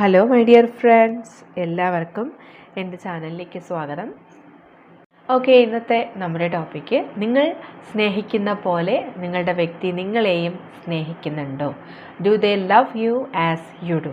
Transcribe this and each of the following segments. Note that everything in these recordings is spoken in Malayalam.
ഹലോ മൈ ഡിയർ ഫ്രണ്ട്സ് എല്ലാവർക്കും എന്റെ ചാനലിലേക്ക് സ്വാഗതം. ഓക്കെ ഇന്നത്തെ നമ്മുടെ ടോപ്പിക്ക് നിങ്ങൾ സ്നേഹിക്കുന്ന പോലെ നിങ്ങളുടെ വ്യക്തി നിങ്ങളെയും സ്നേഹിക്കുന്നുണ്ടോ? Do they love you as you do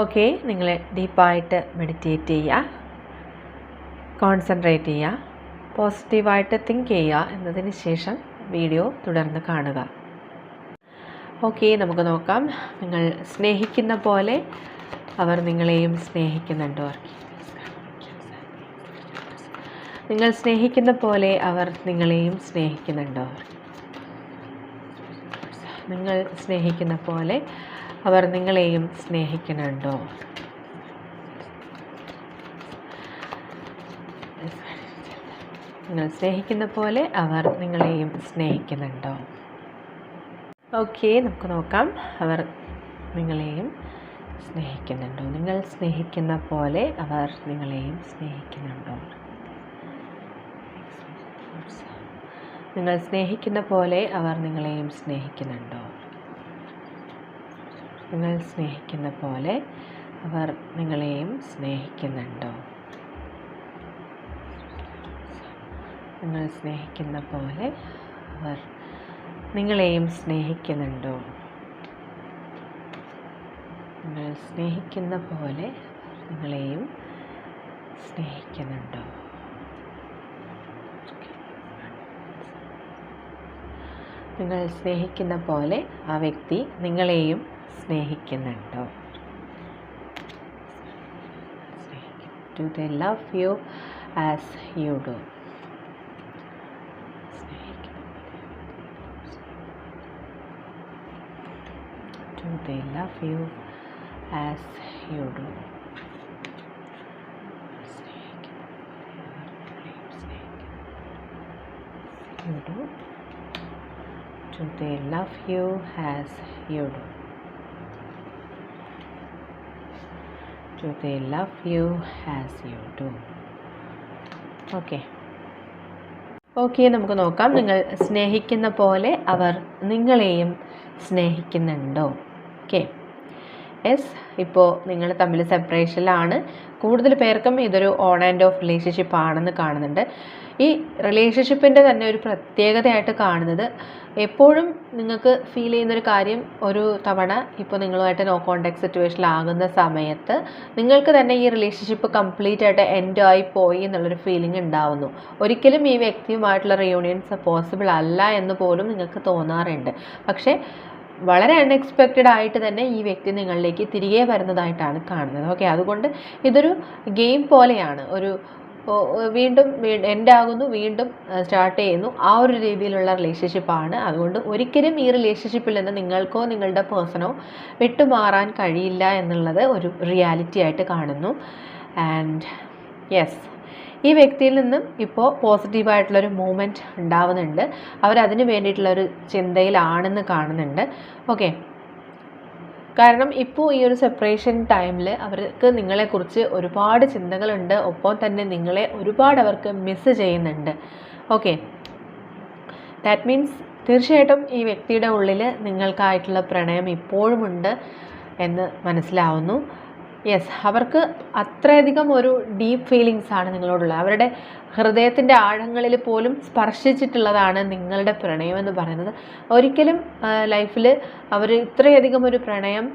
okay നിങ്ങൾ ഡീപ്പായിട്ട് മെഡിറ്റേറ്റ് ചെയ്യുക. കോൺസെൻട്രേറ്റ് ചെയ്യുക. പോസിറ്റീവായിട്ട് തിങ്ക് ചെയ്യുക എന്നതിന് ശേഷം വീഡിയോ തുടർന്ന് കാണുക. ഓക്കെ നമുക്ക് നോക്കാം. നിങ്ങൾ സ്നേഹിക്കുന്ന പോലെ അവർ നിങ്ങളെയും സ്നേഹിക്കുന്നുണ്ടോ. നിങ്ങൾ സ്നേഹിക്കുന്ന പോലെ അവർ നിങ്ങളെയും സ്നേഹിക്കുന്നുണ്ടോ. നിങ്ങൾ സ്നേഹിക്കുന്ന പോലെ അവർ നിങ്ങളെയും സ്നേഹിക്കുന്നുണ്ടോ? നിങ്ങൾ സ്നേഹിക്കുന്ന പോലെ അവർ നിങ്ങളെയും സ്നേഹിക്കുന്നുണ്ടോ? ഓക്കെ നമുക്ക് നോക്കാം. അവർ നിങ്ങളെയും സ്നേഹിക്കുന്നുണ്ടോ? നിങ്ങൾ സ്നേഹിക്കുന്ന പോലെ അവർ നിങ്ങളെയും സ്നേഹിക്കുന്നുണ്ടോ? നിങ്ങൾ സ്നേഹിക്കുന്ന പോലെ അവർ നിങ്ങളെയും സ്നേഹിക്കുന്നുണ്ടോ? നിങ്ങൾ സ്നേഹിക്കുന്ന പോലെ അവർ നിങ്ങളെയും സ്നേഹിക്കുന്നുണ്ടോ? നിങ്ങൾ സ്നേഹിക്കുന്ന പോലെ അവർ നിങ്ങളെയും സ്നേഹിക്കുന്നുണ്ടോ? നിങ്ങൾ സ്നേഹിക്കുന്ന പോലെ നിങ്ങളെയും സ്നേഹിക്കുന്നുണ്ടോ? നിങ്ങൾ സ്നേഹിക്കുന്ന പോലെ ആ വ്യക്തി നിങ്ങളെയും സ്നേഹിക്കുന്നുണ്ടോ do they love you as you do Do they love you as you do? You do? Do they love you as you do? Do they love you as you do okay okay നമുക്ക് നോക്കാം. നിങ്ങൾ സ്നേഹിക്കുന്ന പോലെ അവർ നിങ്ങളെയും സ്നേഹിക്കുന്നുണ്ടോ? ഓക്കെ യെസ് ഇപ്പോൾ നിങ്ങൾ തമ്മിൽ സെപ്പറേഷനിലാണ് കൂടുതൽ പേർക്കും ഇതൊരു ഓൺ ആൻഡ് ഓഫ് റിലേഷൻഷിപ്പ് ആണെന്ന് കാണുന്നുണ്ട്. ഈ റിലേഷൻഷിപ്പിന്റെ തന്നെ ഒരു പ്രത്യേകതയായിട്ട് കാണുന്നത് എപ്പോഴും നിങ്ങൾക്ക് ഫീൽ ചെയ്യുന്നൊരു കാര്യം ഒരു തവണ ഇപ്പോൾ നിങ്ങളുമായിട്ട് നോ കോണ്ടാക്ട് സിറ്റുവേഷനിലാകുന്ന സമയത്ത് നിങ്ങൾക്ക് തന്നെ ഈ റിലേഷൻഷിപ്പ് കംപ്ലീറ്റ് ആയിട്ട് എൻഡ് ആയി പോയി എന്നുള്ളൊരു ഫീലിംഗ് ഉണ്ടാവുന്നു. ഒരിക്കലും ഈ വ്യക്തിയുമായിട്ടുള്ള റിയൂണിയൻസ് പോസിബിൾ അല്ല എന്ന് പോലും നിങ്ങൾക്ക് തോന്നാറുണ്ട്. പക്ഷേ വളരെ അൺഎക്സ്പെക്റ്റഡ് ആയിട്ട് തന്നെ ഈ വ്യക്തി നിങ്ങളിലേക്ക് തിരികെ വരുന്നതായിട്ടാണ് കാണുന്നത്. ഓക്കെ അതുകൊണ്ട് ഇതൊരു ഗെയിം പോലെയാണ്. ഒരു വീണ്ടും എൻഡ് ആകുന്നു വീണ്ടും സ്റ്റാർട്ട് ചെയ്യുന്നു. ആ ഒരു രീതിയിലുള്ള റിലേഷൻഷിപ്പാണ് അതുകൊണ്ട് ഒരിക്കലും ഈ റിലേഷൻഷിപ്പിൽ നിന്ന് നിങ്ങൾക്കോ നിങ്ങളുടെ പേഴ്സണോ വിട്ടുമാറാൻ കഴിയില്ല എന്നുള്ളത് ഒരു റിയാലിറ്റി ആയിട്ട് കാണുന്നു. ആൻഡ് യെസ് ഈ വ്യക്തിയിൽ നിന്നും ഇപ്പോൾ പോസിറ്റീവായിട്ടുള്ളൊരു മൂമെന്റ് ഉണ്ടാവുന്നുണ്ട്. അവരതിന് വേണ്ടിയിട്ടുള്ളൊരു ചിന്തയിലാണെന്ന് കാണുന്നുണ്ട്. ഓക്കെ കാരണം ഇപ്പോൾ ഈ ഒരു സെപ്പറേഷൻ ടൈമിൽ അവർക്ക് നിങ്ങളെക്കുറിച്ച് ഒരുപാട് ചിന്തകളുണ്ട്. ഒപ്പം തന്നെ നിങ്ങളെ ഒരുപാട് അവർക്ക് മിസ്സ് ചെയ്യുന്നുണ്ട്. ഓക്കെ ദാറ്റ് മീൻസ് തീർച്ചയായിട്ടും ഈ വ്യക്തിയുടെ ഉള്ളിൽ നിങ്ങൾക്കായിട്ടുള്ള പ്രണയം ഇപ്പോഴുമുണ്ട് എന്ന് മനസ്സിലാവുന്നു. യെസ് അവർക്ക് അത്രയധികം ഒരു ഡീപ്പ് ഫീലിങ്സ് ആണ് നിങ്ങളോടുള്ളത്. അവരുടെ ഹൃദയത്തിന്റെ ആഴങ്ങളിൽ പോലും സ്പർശിച്ചിട്ടുള്ളതാണ് നിങ്ങളുടെ പ്രണയം എന്ന് പറയുന്നത്. ഒരിക്കലും ലൈഫിൽ അവർ ഇത്രയധികം ഒരു പ്രണയം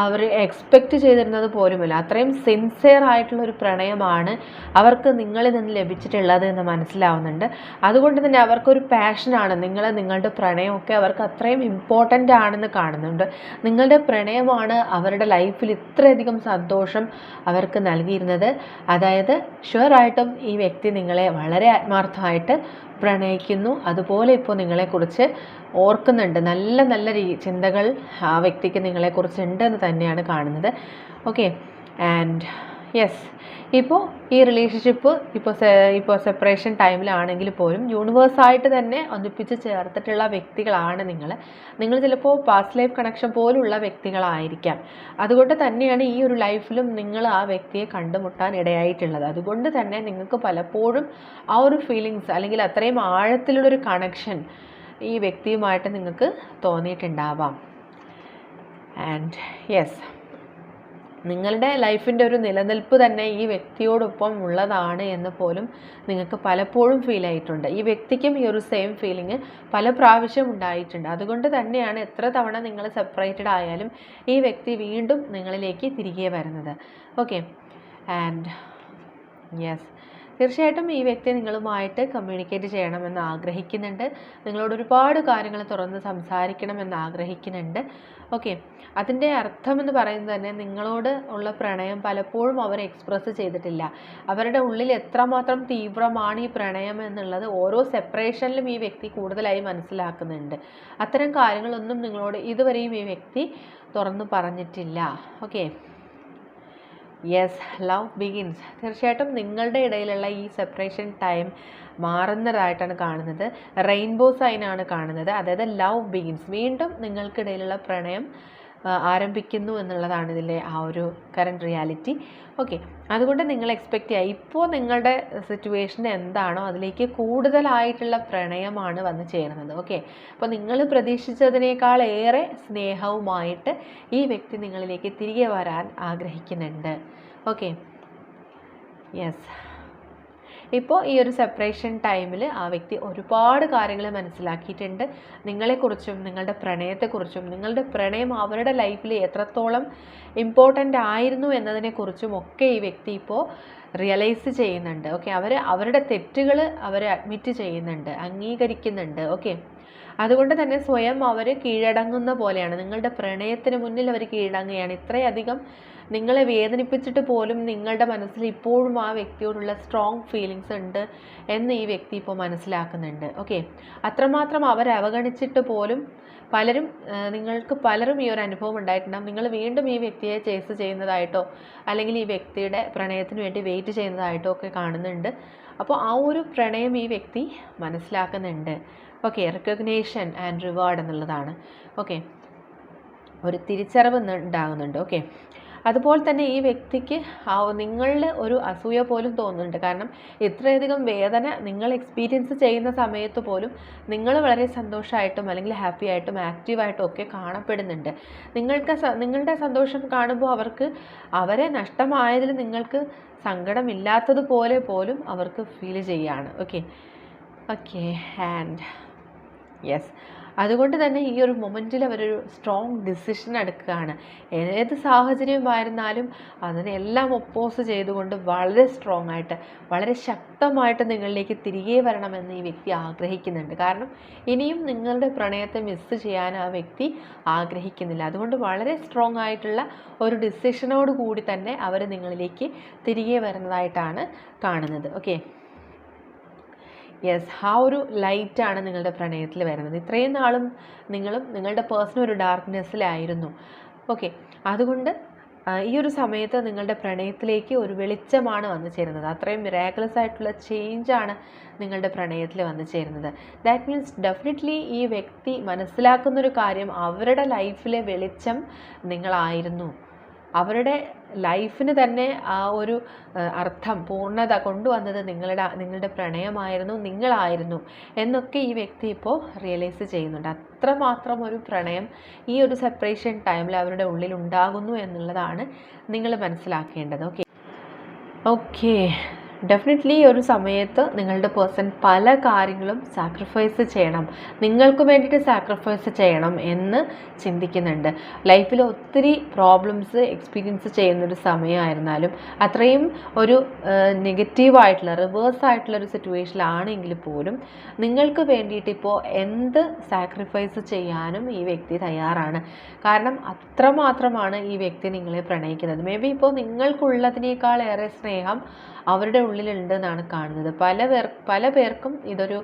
അവർ എക്സ്പെക്റ്റ് ചെയ്തിരുന്നത് പോലുമില്ല. അത്രയും സിൻസിയർ ആയിട്ടുള്ള ഒരു പ്രണയമാണ് അവർക്ക് നിങ്ങളിൽ നിന്ന് ലഭിച്ചിട്ടുള്ളത് എന്ന് മനസ്സിലാവുന്നുണ്ട്. അതുകൊണ്ട് തന്നെ അവർക്കൊരു പാഷനാണ് നിങ്ങൾ നിങ്ങളുടെ പ്രണയമൊക്കെ അവർക്ക് അത്രയും ഇമ്പോർട്ടന്റ് ആണെന്ന് കാണുന്നുണ്ട്. നിങ്ങളുടെ പ്രണയമാണ് അവരുടെ ലൈഫിൽ ഇത്രയധികം സന്തോഷം അവർക്ക് നൽകിയിരുന്നത്. അതായത് ഷുവറായിട്ടും ഈ വ്യക്തി നിങ്ങളെ വളരെ ആത്മാർത്ഥമായിട്ട് പ്രണയിക്കുന്നു. അതുപോലെ ഇപ്പോൾ നിങ്ങളെക്കുറിച്ച് ഓർക്കുന്നുണ്ട്. നല്ല നല്ല രീ ചിന്തകൾ ആ വ്യക്തിക്ക് നിങ്ങളെക്കുറിച്ച് ഉണ്ടെന്ന് തന്നെയാണ് കാണുന്നത്. ഓക്കെ ആൻഡ് യെസ് ഇപ്പോൾ ഈ റിലേഷൻഷിപ്പ് ഇപ്പോൾ ഇപ്പോൾ സെപ്പറേഷൻ ടൈമിലാണെങ്കിൽ പോലും യൂണിവേഴ്സായിട്ട് തന്നെ ഒന്നിപ്പിച്ച് ചേർത്തിട്ടുള്ള വ്യക്തികളാണ് നിങ്ങൾ നിങ്ങൾ ചിലപ്പോൾ പാസ്റ്റ് ലൈഫ് കണക്ഷൻ പോലുള്ള വ്യക്തികളായിരിക്കാം. അതുകൊണ്ട് തന്നെയാണ് ഈ ഒരു ലൈഫിലും നിങ്ങൾ ആ വ്യക്തിയെ കണ്ടുമുട്ടാൻ ഇടയായിട്ടുള്ളത്. അതുകൊണ്ട് തന്നെ നിങ്ങൾക്ക് പലപ്പോഴും ആ ഒരു ഫീലിങ്സ് അല്ലെങ്കിൽ അത്രയും ആഴത്തിലുള്ളൊരു കണക്ഷൻ ഈ വ്യക്തിയുമായിട്ട് നിങ്ങൾക്ക് തോന്നിയിട്ടുണ്ടാവാം. ആൻഡ് യെസ് നിങ്ങളുടെ ലൈഫിന്റെ ഒരു നിലനിൽപ്പ് തന്നെ ഈ വ്യക്തിയോടൊപ്പം ഉള്ളതാണ് എന്ന് പോലും നിങ്ങൾക്ക് പലപ്പോഴും ഫീൽ ആയിട്ടുണ്ട്. ഈ വ്യക്തിക്കും ഈ ഒരു സെയിം ഫീലിംഗ് പല പ്രാവശ്യം ഉണ്ടായിട്ടുണ്ട്. അതുകൊണ്ട് തന്നെയാണ് എത്ര തവണ നിങ്ങൾ സെപ്പറേറ്റഡ് ആയാലും ഈ വ്യക്തി വീണ്ടും നിങ്ങളിലേക്ക് തിരികെ വരുന്നത്. ഓക്കെ ആൻഡ് യെസ് തീർച്ചയായിട്ടും ഈ വ്യക്തി നിങ്ങളുമായിട്ട് കമ്മ്യൂണിക്കേറ്റ് ചെയ്യണമെന്ന് ആഗ്രഹിക്കുന്നുണ്ട്. നിങ്ങളോട് ഒരുപാട് കാര്യങ്ങൾ തുറന്ന് സംസാരിക്കണമെന്ന് ആഗ്രഹിക്കുന്നുണ്ട്. ഓക്കെ അതിന്റെ അർത്ഥം എന്ന് പറയുന്നത് തന്നെ നിങ്ങളോട് ഉള്ള പ്രണയം പലപ്പോഴും അവർ എക്സ്പ്രസ് ചെയ്തിട്ടില്ല. അവരുടെ ഉള്ളിൽ എത്രമാത്രം തീവ്രമാണ് ഈ പ്രണയം എന്നുള്ളത് ഓരോ സെപ്പറേഷനിലും ഈ വ്യക്തി കൂടുതലായി മനസ്സിലാക്കുന്നുണ്ട്. അത്തരം കാര്യങ്ങളൊന്നും നിങ്ങളോട് ഇതുവരെയും ഈ വ്യക്തി തുറന്നു പറഞ്ഞിട്ടില്ല. ഓക്കെ യെസ് ലവ് ബിഗിൻസ് തീർച്ചയായിട്ടും നിങ്ങളുടെ ഇടയിലുള്ള ഈ സെപ്പറേഷൻ ടൈം മാറുന്നതായിട്ടാണ് കാണുന്നത്. റെയിൻബോ സൈനാണ് കാണുന്നത്. അതായത് ലവ് ബിഗിൻസ് വീണ്ടും നിങ്ങൾക്കിടയിലുള്ള പ്രണയം ആരംഭിക്കുന്നു എന്നുള്ളതാണ് ഇതിലെ ആ ഒരു കറണ്ട് റിയാലിറ്റി ഓക്കെ അതുകൊണ്ട് നിങ്ങൾ എക്സ്പെക്റ്റ് ചെയ്യുക ഇപ്പോൾ നിങ്ങളുടെ സിറ്റുവേഷൻ എന്താണോ അതിലേക്ക് കൂടുതലായിട്ടുള്ള പ്രണയമാണ് വന്ന് ചേരുന്നത്. ഓക്കെ അപ്പോൾ നിങ്ങൾ പ്രതീക്ഷിച്ചതിനേക്കാൾ ഏറെ സ്നേഹവുമായിട്ട് ഈ വ്യക്തി നിങ്ങളിലേക്ക് തിരികെ വരാൻ ആഗ്രഹിക്കുന്നുണ്ട്. ഓക്കെ യെസ് ഇപ്പോൾ ഈ ഒരു സെപ്പറേഷൻ ടൈമിൽ ആ വ്യക്തി ഒരുപാട് കാര്യങ്ങൾ മനസ്സിലാക്കിയിട്ടുണ്ട്. നിങ്ങളെക്കുറിച്ചും നിങ്ങളുടെ പ്രണയത്തെക്കുറിച്ചും നിങ്ങളുടെ പ്രണയം അവരുടെ ലൈഫിൽ എത്രത്തോളം ഇമ്പോർട്ടന്റ് ആയിരുന്നു എന്നതിനെക്കുറിച്ചും ഒക്കെ ഈ വ്യക്തി ഇപ്പോൾ റിയലൈസ് ചെയ്യുന്നുണ്ട്. ഓക്കെ അവർ അവരുടെ തെറ്റുകൾ അവർ അഡ്മിറ്റ് ചെയ്യുന്നുണ്ട് അംഗീകരിക്കുന്നുണ്ട്. ഓക്കെ അതുകൊണ്ട് തന്നെ സ്വയം അവർ കീഴടങ്ങുന്ന പോലെയാണ്. നിങ്ങളുടെ പ്രണയത്തിന് മുന്നിൽ അവർ കീഴടങ്ങുകയാണ്. ഇത്രയധികം നിങ്ങളെ വേദനിപ്പിച്ചിട്ട് പോലും നിങ്ങളുടെ മനസ്സിൽ ഇപ്പോഴും ആ വ്യക്തിയോടുള്ള സ്ട്രോങ് ഫീലിങ്സ് ഉണ്ട് എന്ന് ഈ വ്യക്തി ഇപ്പോൾ മനസ്സിലാക്കുന്നുണ്ട്. ഓക്കെ അത്രമാത്രം അവരെ അവഗണിച്ചിട്ട് പോലും പലരും നിങ്ങൾക്ക് പലരും ഈ ഒരു അനുഭവം ഉണ്ടായിട്ടുണ്ടാകും നിങ്ങൾ വീണ്ടും ഈ വ്യക്തിയെ ചേസ് ചെയ്യുന്നതായിട്ടോ അല്ലെങ്കിൽ ഈ വ്യക്തിയുടെ പ്രണയത്തിന് വേണ്ടി വെയിറ്റ് ചെയ്യുന്നതായിട്ടോ ഒക്കെ കാണുന്നുണ്ട്. അപ്പോൾ ആ ഒരു പ്രണയം ഈ വ്യക്തി മനസ്സിലാക്കുന്നുണ്ട്. ഓക്കെ റെക്കഗ്നേഷൻ ആൻഡ് റിവാർഡ് എന്നുള്ളതാണ്. ഓക്കെ ഒരു തിരിച്ചറിവ് ഉണ്ടാകുന്നുണ്ട്. ഓക്കെ അതുപോലെ തന്നെ ഈ വ്യക്തിക്ക് നിങ്ങളിൽ ഒരു അസൂയ പോലും തോന്നുന്നുണ്ട്. കാരണം ഇത്രയധികം വേദന നിങ്ങൾ എക്സ്പീരിയൻസ് ചെയ്യുന്ന സമയത്ത് പോലും നിങ്ങൾ വളരെ സന്തോഷമായിട്ടും അല്ലെങ്കിൽ ഹാപ്പി ആയിട്ടും ആക്റ്റീവായിട്ടും ഒക്കെ കാണപ്പെടുന്നുണ്ട്. നിങ്ങൾക്ക് നിങ്ങളുടെ സന്തോഷം കാണുമ്പോൾ അവർക്ക് അവരെ നഷ്ടമായതിൽ നിങ്ങൾക്ക് സങ്കടമില്ലാത്തതുപോലെ പോലും അവർക്ക് ഫീൽ ചെയ്യാണ് ഓക്കെ ഓക്കെ ആൻഡ് യെസ് അതുകൊണ്ട് തന്നെ ഈ ഒരു മൊമെന്റിൽ അവരൊരു സ്ട്രോങ് ഡിസിഷൻ എടുക്കുകയാണ്. ഏത് സാഹചര്യമായിരുന്നാലും അതിനെല്ലാം ഒപ്പോസ് ചെയ്തുകൊണ്ട് വളരെ സ്ട്രോങ് ആയിട്ട് വളരെ ശക്തമായിട്ട് നിങ്ങളിലേക്ക് തിരികെ വരണമെന്ന് ഈ വ്യക്തി ആഗ്രഹിക്കുന്നുണ്ട്. കാരണം ഇനിയും നിങ്ങളുടെ പ്രണയത്തെ മിസ് ചെയ്യാൻ ആ വ്യക്തി ആഗ്രഹിക്കുന്നില്ല. അതുകൊണ്ട് വളരെ സ്ട്രോങ് ആയിട്ടുള്ള ഒരു ഡിസിഷനോട് കൂടി തന്നെ അവർ നിങ്ങളിലേക്ക് തിരികെ വരുന്നതായിട്ടാണ് കാണുന്നത്. ഓക്കെ യെസ് ആ ഒരു ലൈറ്റാണ് നിങ്ങളുടെ പ്രണയത്തിൽ വരുന്നത്. ഇത്രയും നാളും നിങ്ങളും നിങ്ങളുടെ പേഴ്സൺ ഒരു ഡാർക്ക്നെസ്സിലായിരുന്നു ഓക്കെ അതുകൊണ്ട് ഈ ഒരു സമയത്ത് നിങ്ങളുടെ പ്രണയത്തിലേക്ക് ഒരു വെളിച്ചമാണ് വന്നു ചേരുന്നത്. അത്രയും മിറാക്കുലസ് ആയിട്ടുള്ള ചേഞ്ചാണ് നിങ്ങളുടെ പ്രണയത്തിൽ വന്നു ചേരുന്നത്. ദാറ്റ് മീൻസ് ഡെഫിനറ്റ്ലി ഈ വ്യക്തി മനസ്സിലാക്കുന്നൊരു കാര്യം അവരുടെ ലൈഫിലെ വെളിച്ചം നിങ്ങളായിരുന്നു. അവരുടെ ലൈഫിന് തന്നെ ആ ഒരു അർത്ഥം പൂർണത കൊണ്ടുവന്നത് നിങ്ങളുടെ നിങ്ങളുടെ പ്രണയമായിരുന്നു നിങ്ങളായിരുന്നു എന്നൊക്കെ ഈ വ്യക്തി ഇപ്പോൾ റിയലൈസ് ചെയ്യുന്നുണ്ട്. അത്രമാത്രം ഒരു പ്രണയം ഈ ഒരു സെപ്പറേഷൻ ടൈമിൽ അവരുടെ ഉള്ളിൽ ഉണ്ടാകുന്നു എന്നുള്ളതാണ് നിങ്ങൾ മനസ്സിലാക്കേണ്ടത്. ഓക്കെ ഓക്കെ ഡെഫിനറ്റ്ലി ഒരു സമയത്ത് നിങ്ങളുടെ പേഴ്സൺ പല കാര്യങ്ങളും സാക്രിഫൈസ് ചെയ്യണം. നിങ്ങൾക്ക് വേണ്ടിയിട്ട് സാക്രിഫൈസ് ചെയ്യണം എന്ന് ചിന്തിക്കുന്നുണ്ട്. ലൈഫിൽ ഒത്തിരി പ്രോബ്ലംസ് എക്സ്പീരിയൻസ് ചെയ്യുന്നൊരു സമയമായിരുന്നാലും അത്രയും ഒരു നെഗറ്റീവായിട്ടുള്ള റിവേഴ്സ് ആയിട്ടുള്ള ഒരു സിറ്റുവേഷനിലാണെങ്കിൽ പോലും നിങ്ങൾക്ക് വേണ്ടിയിട്ട് ഇപ്പോൾ എന്ത് സാക്രിഫൈസ് ചെയ്യാനും ഈ വ്യക്തി തയ്യാറാണ്. കാരണം അത്രമാത്രമാണ് ഈ വ്യക്തി നിങ്ങളെ പ്രണയിക്കുന്നത്. മേ ബി ഇപ്പോൾ നിങ്ങൾക്കുള്ളതിനേക്കാൾ ഏറെ സ്നേഹം അവരുടെ ഉള്ളിലുണ്ട് എന്നാണ് കാണുന്നത്. പല പേർ പല പേർക്കും ഇതൊരു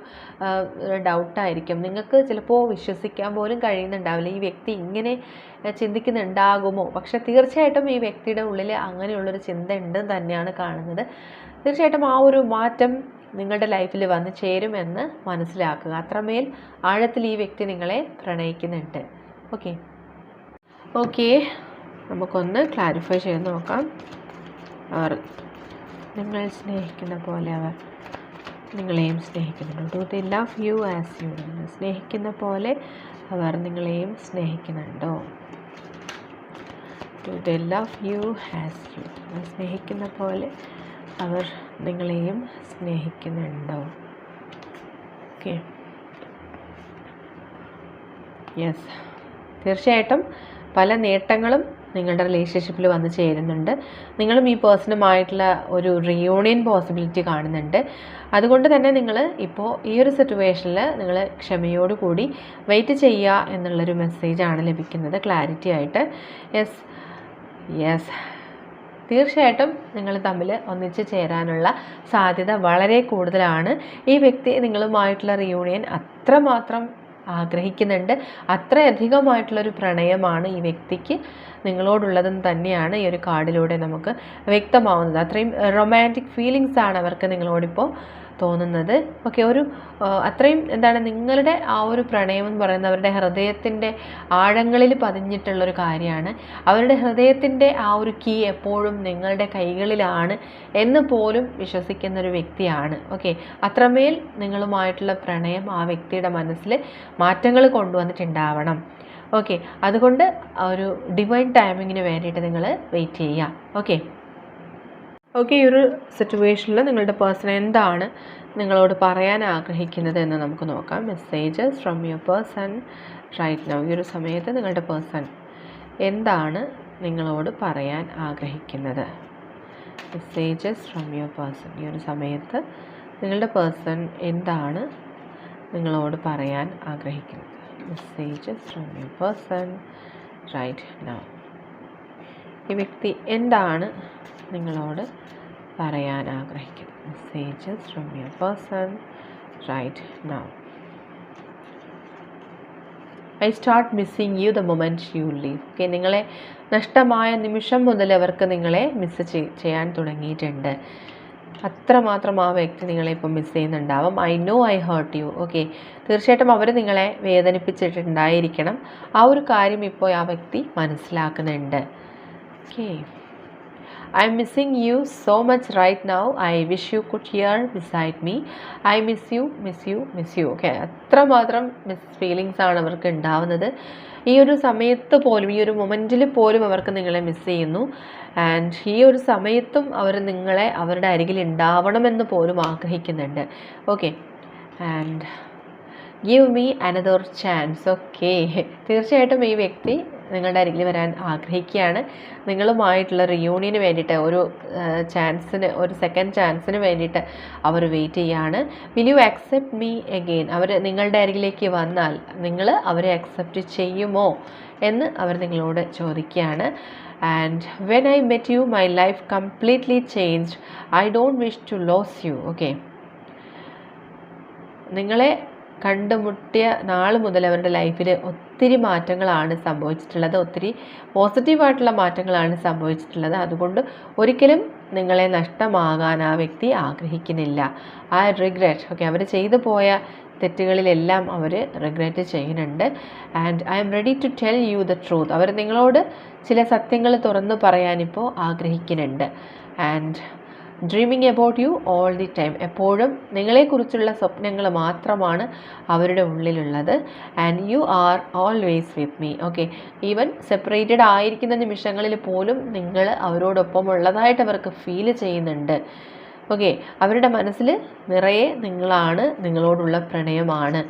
ഡൗട്ടായിരിക്കും. നിങ്ങൾക്ക് ചിലപ്പോൾ വിശ്വസിക്കാൻ പോലും കഴിയുന്നുണ്ടാവില്ല. ഈ വ്യക്തി ഇങ്ങനെ ചിന്തിക്കുന്നുണ്ടാകുമോ? പക്ഷെ തീർച്ചയായിട്ടും ഈ വ്യക്തിയുടെ ഉള്ളിൽ അങ്ങനെയുള്ളൊരു ചിന്ത ഉണ്ടെന്ന് തന്നെയാണ് കാണുന്നത്. തീർച്ചയായിട്ടും ആ ഒരു മാറ്റം നിങ്ങളുടെ ലൈഫിൽ വന്ന് ചേരുമെന്ന് മനസ്സിലാക്കുക. അത്രമേൽ ആഴത്തിൽ ഈ വ്യക്തി നിങ്ങളെ പ്രണയിക്കുന്നുണ്ട്. ഓക്കെ. ഓക്കെ. നമുക്കൊന്ന് ക്ലാരിഫൈ ചെയ്ത് നോക്കാം. നിങ്ങൾ സ്നേഹിക്കുന്ന പോലെ അവർ നിങ്ങളെയും സ്നേഹിക്കുന്നുണ്ട്. Do the love you as you സ്നേഹിക്കുന്ന പോലെ അവർ നിങ്ങളെയും സ്നേഹിക്കുന്നുണ്ടോ. Do the love you as you സ്നേഹിക്കുന്ന പോലെ അവർ നിങ്ങളെയും സ്നേഹിക്കുന്നുണ്ടോ. ഓക്കെ യെസ് തീർച്ചയായിട്ടും പല നേട്ടങ്ങളും നിങ്ങളുടെ റിലേഷൻഷിപ്പിൽ വന്ന് ചേരുന്നുണ്ട്. നിങ്ങളും ഈ പേഴ്സണുമായിട്ടുള്ള ഒരു റിയൂണിയൻ പോസിബിലിറ്റി കാണുന്നുണ്ട്. അതുകൊണ്ട് തന്നെ നിങ്ങൾ ഇപ്പോൾ ഈ ഒരു സിറ്റുവേഷനിൽ നിങ്ങൾ ക്ഷമയോടുകൂടി വെയിറ്റ് ചെയ്യുക എന്നുള്ളൊരു മെസ്സേജാണ് ലഭിക്കുന്നത്. ക്ലാരിറ്റി ആയിട്ട്. യെസ് യെസ് തീർച്ചയായിട്ടും നിങ്ങൾ തമ്മിൽ ഒന്നിച്ച് ചേരാനുള്ള സാധ്യത വളരെ കൂടുതലാണ്. ഈ വ്യക്തി നിങ്ങളുമായിട്ടുള്ള റിയൂണിയൻ അത്രമാത്രം ആഗ്രഹിക്കുന്നുണ്ട്. അത്രയധികമായിട്ടുള്ളൊരു പ്രണയമാണ് ഈ വ്യക്തിക്ക് നിങ്ങളോടുള്ളതെന്ന് തന്നെയാണ് ഈ ഒരു കാർഡിലൂടെ നമുക്ക് വ്യക്തമാവുന്നത്. അത്രയും റൊമാന്റിക് ഫീലിങ്സ് ആണ് അവർക്ക് നിങ്ങളോടിപ്പോൾ തോന്നുന്നത്. ഓക്കെ ഒരു അത്രയും എന്താണ് നിങ്ങളുടെ ആ ഒരു പ്രണയം എന്ന് പറയുന്നത് അവരുടെ ഹൃദയത്തിന്റെ ആഴങ്ങളിൽ പതിഞ്ഞിട്ടുള്ളൊരു കാര്യമാണ്. അവരുടെ ഹൃദയത്തിന്റെ ആ ഒരു കീ എപ്പോഴും നിങ്ങളുടെ കൈകളിലാണ് എന്ന് പോലും വിശ്വസിക്കുന്ന ഒരു വ്യക്തിയാണ്. ഓക്കെ അത്രമേൽ നിങ്ങളുമായിട്ടുള്ള പ്രണയം ആ വ്യക്തിയുടെ മനസ്സിൽ മാറ്റങ്ങൾ കൊണ്ടുവന്നിട്ടുണ്ടാവണം. ഓക്കെ അതുകൊണ്ട് ഒരു ഡിവൈൻ ടൈമിങ്ങിന് വേണ്ടിയിട്ട് നിങ്ങൾ വെയിറ്റ് ചെയ്യുക. ഓക്കെ ഓക്കെ ഈ ഒരു സിറ്റുവേഷനിൽ നിങ്ങളുടെ പേഴ്സൺ എന്താണ് നിങ്ങളോട് പറയാൻ ആഗ്രഹിക്കുന്നത് എന്ന് നമുക്ക് നോക്കാം. Messages from your person right now ഈ ഒരു സമയത്ത് നിങ്ങളുടെ പേഴ്സൺ എന്താണ് നിങ്ങളോട് പറയാൻ ആഗ്രഹിക്കുന്നത്? മെസ്സേജസ് ഫ്രം യുവർ പേഴ്സൺ ഈ ഒരു സമയത്ത് നിങ്ങളുടെ പേഴ്സൺ എന്താണ് നിങ്ങളോട് പറയാൻ ആഗ്രഹിക്കുന്നത്? Messages from you person right now ഈ വ്യക്തി എന്താണ് നിങ്ങളോട് പറയാൻ ആഗ്രഹിക്കുന്നത്? Messages from you person right now I start missing you the moment you leave okay നിങ്ങളെ നഷ്ടമായ നിമിഷം മുതൽ അവർക്ക് നിങ്ങളെ മിസ് ചെയ്യാൻ തുടങ്ങിയിട്ടുണ്ട്. അത്രമാത്രം ആ വ്യക്തി നിങ്ങളെ ഇപ്പം മിസ് ചെയ്യുന്നുണ്ടാവും. I know I hurt you okay തീർച്ചയായിട്ടും അവർ നിങ്ങളെ വേദനിപ്പിച്ചിട്ടുണ്ടായിരിക്കണം. ആ ഒരു കാര്യം ഇപ്പോൾ ആ വ്യക്തി മനസ്സിലാക്കുന്നുണ്ട്. Okay I'm missing you so much right now I wish you could hear beside me I miss you miss you miss you okay അത്രമാത്രം മിസ് ഫീലിങ്സ് ആണ് അവർക്ക് ഉണ്ടാവുന്നത്. ഈ ഒരു സമയത്ത് പോലും ഈ ഒരു മൊമെന്റിൽ പോലും അവർക്ക് നിങ്ങളെ മിസ് ചെയ്യുന്നു. ആൻഡ് ഈ ഒരു സമയത്തും അവർ നിങ്ങളെ അവരുടെ അരികിൽ ഉണ്ടാവണമെന്ന് പോലും ആഗ്രഹിക്കുന്നുണ്ട്. Okay and give me another chance okay തീർച്ചയായിട്ടും ഈ വ്യക്തി നിങ്ങളുടെ അരികിൽ വരാൻ ആഗ്രഹിക്കുകയാണ്. നിങ്ങളുമായിട്ടുള്ള റിയൂണിയന് വേണ്ടിയിട്ട് ഒരു ചാൻസിന് ഒരു സെക്കൻഡ് ചാൻസിന് വേണ്ടിയിട്ട് അവർ വെയിറ്റ് ചെയ്യാണ് will you accept me again അവർ നിങ്ങളുടെ അരികിലേക്ക് വന്നാൽ നിങ്ങൾ അവരെ അക്സെപ്റ്റ് ചെയ്യുമോ എന്ന് അവർ നിങ്ങളോട് ചോദിക്കുകയാണ്. And when I met you my life completely changed I don't wish to lose you okay നിങ്ങളെ കണ്ടുമുട്ടിയ നാൾ മുതൽ അവരുടെ ലൈഫിൽ ഒത്തിരി മാറ്റങ്ങളാണ് സംഭവിച്ചിട്ടുള്ളത്. ഒത്തിരി പോസിറ്റീവായിട്ടുള്ള മാറ്റങ്ങളാണ് സംഭവിച്ചിട്ടുള്ളത്. അതുകൊണ്ട് ഒരിക്കലും നിങ്ങളെ നഷ്ടമാകാൻ ആ വ്യക്തി ആഗ്രഹിക്കുന്നില്ല. ആ റിഗ്രറ്റ് ഓക്കെ അവർ ചെയ്തു പോയ തെറ്റുകളിലെല്ലാം അവർ റിഗ്രറ്റ് ചെയ്യുന്നുണ്ട്. And I am ready to tell you the truth അവർ നിങ്ങളോട് ചില സത്യങ്ങൾ തുറന്നു പറയാനിപ്പോൾ ആഗ്രഹിക്കുന്നുണ്ട്. And dreaming about you all the time എപ്പോഴും നിങ്ങളെക്കുറിച്ചുള്ള സ്വപ്നങ്ങൾ മാത്രമാണ് അവരുടെ ഉള്ളിലുള്ളത്. And you are always with me okay even separated ആയിരിക്കുന്ന നിമിഷങ്ങളിൽ പോലും നിങ്ങൾ അവരോടൊപ്പം ഉള്ളതായിട്ട് അവർക്ക് ഫീൽ ചെയ്യുന്നുണ്ട്. ഓക്കെ അവരുടെ മനസ്സിൽ നിറയെ നിങ്ങളാണ് നിങ്ങളോടുള്ള പ്രണയമാണ്.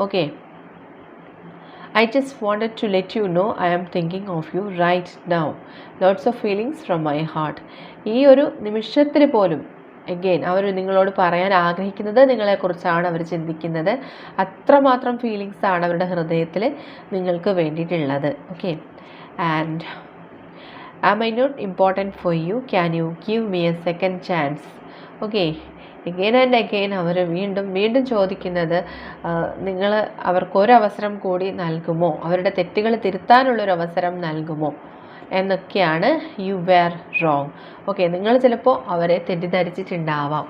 Okay I just wanted to let you know I am thinking of you right now. Lots of feelings from my heart. ഈ ഒരു നിമിഷത്തിൽ പോലും എഗെയിൻ അവർ നിങ്ങളോട് പറയാൻ ആഗ്രഹിക്കുന്നത് നിങ്ങളെക്കുറിച്ചാണ് അവർ ചിന്തിക്കുന്നത്. അത്രമാത്രം ഫീലിങ്സാണ് അവരുടെ ഹൃദയത്തിൽ നിങ്ങൾക്ക് വേണ്ടിയിട്ടുള്ളത്. Okay and am I not important for you can you give me a second chance okay again and again അവർ വീണ്ടും വീണ്ടും ചോദിക്കുന്നത് നിങ്ങൾ അവർക്കൊരവസരം കൂടി നൽകുമോ? അവരുടെ തെറ്റുകൾ തിരുത്താനുള്ളൊരു അവസരം നൽകുമോ? എന്നൊക്കെയാണ് യു വെയർ റോങ് ഓക്കെ നിങ്ങൾ ചിലപ്പോൾ അവരെ തെറ്റിദ്ധരിച്ചിട്ടുണ്ടാവാം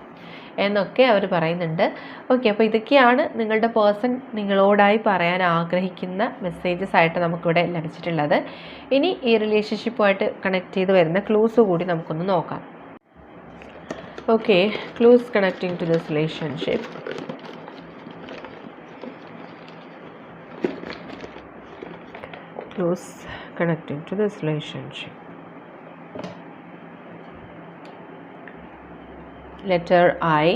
എന്നൊക്കെ അവർ പറയുന്നുണ്ട്. ഓക്കെ അപ്പോൾ ഇതൊക്കെയാണ് നിങ്ങളുടെ പേഴ്സൺ നിങ്ങളോടായി പറയാൻ ആഗ്രഹിക്കുന്ന മെസ്സേജസ് ആയിട്ട് നമുക്കിവിടെ ലഭിച്ചിട്ടുള്ളത്. ഇനി ഈ റിലേഷൻഷിപ്പുമായിട്ട് കണക്ട് ചെയ്ത് വരുന്ന ക്ലൂസ് കൂടി നമുക്കൊന്ന് നോക്കാം. Okay clues connecting to this relationship clues connecting to this relationship. Letter I,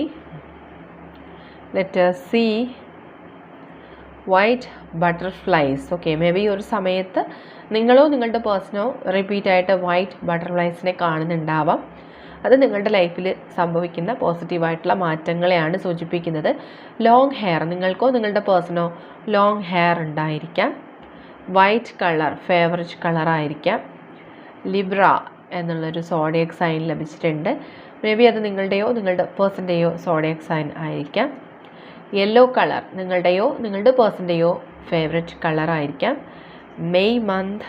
letter C, white butterflies okay maybe ഒരു സമയത്ത് നിങ്ങളോ നിങ്ങളുടെ പേഴ്സണോ റിപ്പീറ്റ് ആയിട്ട് വൈറ്റ് ബട്ടർഫ്ലൈസിനെ കാണുന്നുണ്ടാവാം അത് നിങ്ങളുടെ ലൈഫിൽ സംഭവിക്കുന്ന പോസിറ്റീവായിട്ടുള്ള മാറ്റങ്ങളെയാണ് സൂചിപ്പിക്കുന്നത്. ലോങ് ഹെയർ നിങ്ങൾക്കോ നിങ്ങളുടെ പേഴ്സണോ ലോങ് ഹെയർ ഉണ്ടായിരിക്കാം. വൈറ്റ് കളർ ഫേവറേറ്റ് കളറായിരിക്കാം ലിബ്ര എന്നുള്ളൊരു സോഡിയക് സൈൻ ലഭിച്ചിട്ടുണ്ട്. മേ ബി അത് നിങ്ങളുടെയോ നിങ്ങളുടെ പേഴ്സന്റെയോ സോഡിയക് സൈൻ ആയിരിക്കാം. യെല്ലോ കളർ നിങ്ങളുടെയോ നിങ്ങളുടെ പേഴ്സന്റെയോ favourite കളറായിരിക്കാം May month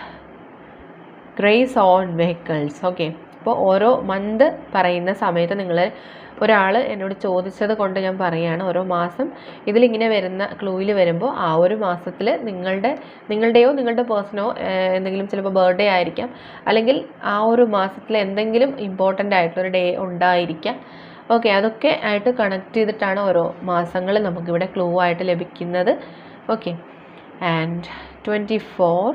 craze on vehicles okay അപ്പോൾ ഓരോ മന്ത് പറയുന്ന സമയത്ത് നിങ്ങൾ ഒരാൾ എന്നോട് ചോദിച്ചത് കൊണ്ട് ഞാൻ പറയുകയാണ് ഓരോ മാസം ഇതിലിങ്ങനെ വരുന്ന ക്ലൂവിൽ വരുമ്പോൾ ആ ഒരു മാസത്തിൽ നിങ്ങളുടെ നിങ്ങളുടെയോ നിങ്ങളുടെ പേഴ്സണോ എന്തെങ്കിലും ചിലപ്പോൾ ബർത്ത്ഡേ ആയിരിക്കാം. അല്ലെങ്കിൽ ആ ഒരു മാസത്തിൽ എന്തെങ്കിലും ഇമ്പോർട്ടന്റ് ആയിട്ടുള്ളൊരു ഡേ ഉണ്ടായിരിക്കാം. ഓക്കെ അതൊക്കെ ആയിട്ട് കണക്ട് ചെയ്തിട്ടാണ് ഓരോ മാസങ്ങൾ നമുക്കിവിടെ ക്ലൂ ആയിട്ട് ലഭിക്കുന്നത്. Okay and twenty four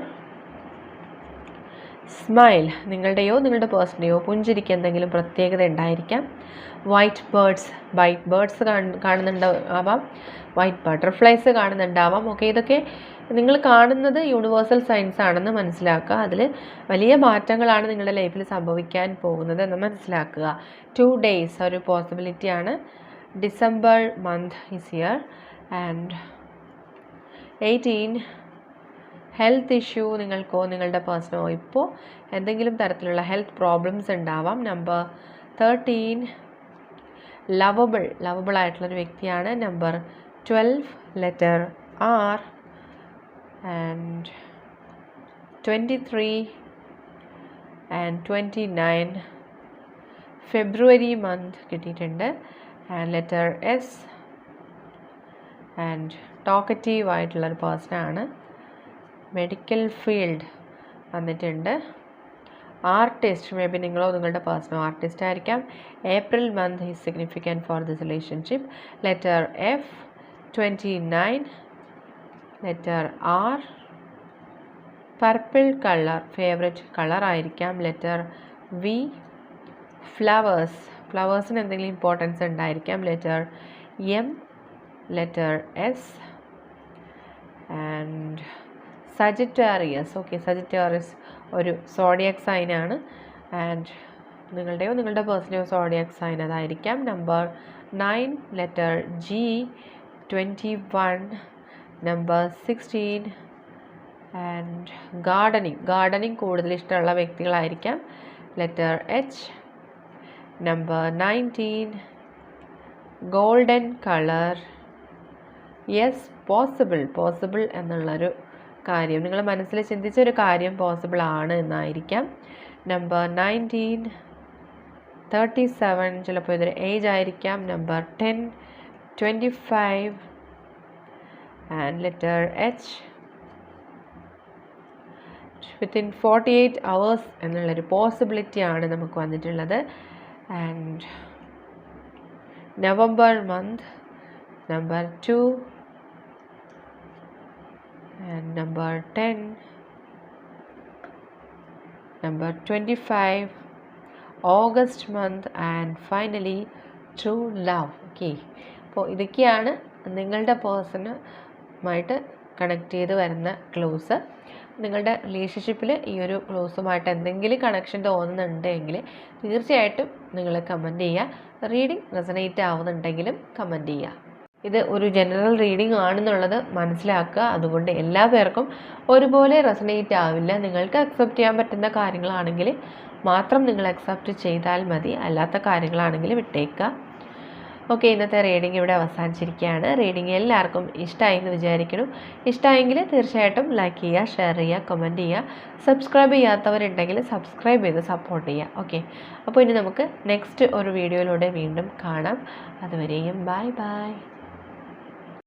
smile നിങ്ങളുടെയോ നിങ്ങളുടെ പേഴ്സന്റെയോ പുഞ്ചിരിക്ക് എന്തെങ്കിലും പ്രത്യേകത ഉണ്ടായിരിക്കാം. വൈറ്റ് ബേർഡ്സ് വൈറ്റ് ബേർഡ്സ് കാണുന്നുണ്ടാവാം. വൈറ്റ് ബട്ടർഫ്ലൈസ് കാണുന്നുണ്ടാവാം. ഓക്കെ ഇതൊക്കെ നിങ്ങൾ കാണുന്നത് യൂണിവേഴ്സൽ സയൻസ് ആണെന്ന് മനസ്സിലാക്കുക. അതിൽ വലിയ മാറ്റങ്ങളാണ് നിങ്ങളുടെ ലൈഫിൽ സംഭവിക്കാൻ പോകുന്നത് എന്ന് മനസ്സിലാക്കുക. ടു ഡേയ്സ് ഒരു പോസിബിലിറ്റിയാണ് December month is year and eighteen health issue നിങ്ങൾക്കോ നിങ്ങളുടെ പേഴ്സണോ ഇപ്പോൾ എന്തെങ്കിലും തരത്തിലുള്ള ഹെൽത്ത് പ്രോബ്ലംസ് ഉണ്ടാവാം. നമ്പർ തേർട്ടീൻ ലവബിൾ ലവബിൾ ആയിട്ടുള്ളൊരു വ്യക്തിയാണ്. Number twelve letter R and twenty three and twenty nine February month കിട്ടിയിട്ടുണ്ട് and letter S and talkative ആയിട്ടുള്ളൊരു പേഴ്സണാണ് മെഡിക്കൽ ഫീൽഡ് വന്നിട്ടുണ്ട്. ആർട്ടിസ്റ്റ് മേ ബി നിങ്ങളോ നിങ്ങളുടെ പേഴ്സണോ ആർട്ടിസ്റ്റ് ആയിരിക്കാം. April month is significant for this relationship letter F twenty nine letter R purple colour favourite colour ആയിരിക്കാം ലെറ്റർ വി ഫ്ലവേഴ്സ് ഫ്ലവേഴ്സിന് എന്തെങ്കിലും ഇമ്പോർട്ടൻസ് ഉണ്ടായിരിക്കാം. Letter M letter S and Sagittarius okay Sagittarius ഒരു സോഡിയക് സൈനാണ് ആൻഡ് നിങ്ങളുടെയോ നിങ്ങളുടെ പേഴ്സണെയോ സോഡിയക് സൈൻ അതായിരിക്കാം. Number nine letter G twenty one number sixteen and gardening gardening കൂടുതൽ ഇഷ്ടമുള്ള വ്യക്തികളായിരിക്കാം. Letter H number nineteen golden colour yes possible possible എന്നുള്ളൊരു കാര്യം. നിങ്ങൾ മനസ്സിൽ ചിന്തിച്ച ഒരു കാര്യം പോസിബിൾ ആണ് എന്നായിരിക്കാം. നമ്പർ നയന്റീൻ തേർട്ടി സെവൻ ചിലപ്പോൾ ഇതൊരു ഏജ് ആയിരിക്കാം. Number ten twenty five and letter H within forty eight hours എന്നുള്ളൊരു പോസിബിലിറ്റിയാണ് നമുക്ക് വന്നിട്ടുള്ളത്. And November month number two and number 10 number 25 august month and finally true love. Okay. അപ്പോൾ ഇതൊക്കെയാണ് നിങ്ങളുടെ പേഴ്സണുമായിട്ട് കണക്ട് ചെയ്ത് വരുന്ന ക്ലോസ് നിങ്ങളുടെ റിലേഷൻഷിപ്പിൽ ഈ ഒരു ക്ലോസുമായിട്ട് എന്തെങ്കിലും കണക്ഷൻ തോന്നുന്നുണ്ടെങ്കിൽ തീർച്ചയായിട്ടും നിങ്ങൾ കമന്റ് ചെയ്യുക. റീഡിംഗ് റെസനേറ്റ് ആവുന്നുണ്ടെങ്കിലും കമന്റ് ചെയ്യുക. ഇത് ഒരു ജനറൽ റീഡിംഗ് ആണെന്നുള്ളത് മനസ്സിലാക്കുക. അതുകൊണ്ട് എല്ലാ പേർക്കും ഒരുപോലെ റെസനേറ്റ് ആവില്ല. നിങ്ങൾക്ക് അക്സെപ്റ്റ് ചെയ്യാൻ പറ്റുന്ന കാര്യങ്ങളാണെങ്കിൽ മാത്രം നിങ്ങൾ അക്സെപ്റ്റ് ചെയ്താൽ മതി. അല്ലാത്ത കാര്യങ്ങളാണെങ്കിൽ വിട്ടേക്കുക. ഓക്കെ ഇന്നത്തെ റീഡിംഗ് ഇവിടെ അവസാനിച്ചിരിക്കുകയാണ്. റീഡിംഗ് എല്ലാവർക്കും ഇഷ്ടമായി എന്ന് വിചാരിക്കുന്നു. ഇഷ്ടമായെങ്കിൽ തീർച്ചയായിട്ടും ലൈക്ക് ചെയ്യുക ഷെയർ ചെയ്യുക കമന്റ് ചെയ്യുക. സബ്സ്ക്രൈബ് ചെയ്യാത്തവരുണ്ടെങ്കിൽ സബ്സ്ക്രൈബ് ചെയ്ത് സപ്പോർട്ട് ചെയ്യുക. ഓക്കെ അപ്പോൾ ഇനി നമുക്ക് നെക്സ്റ്റ് ഒരു വീഡിയോയിലൂടെ വീണ്ടും കാണാം. അതുവരെയും ബൈ ബൈ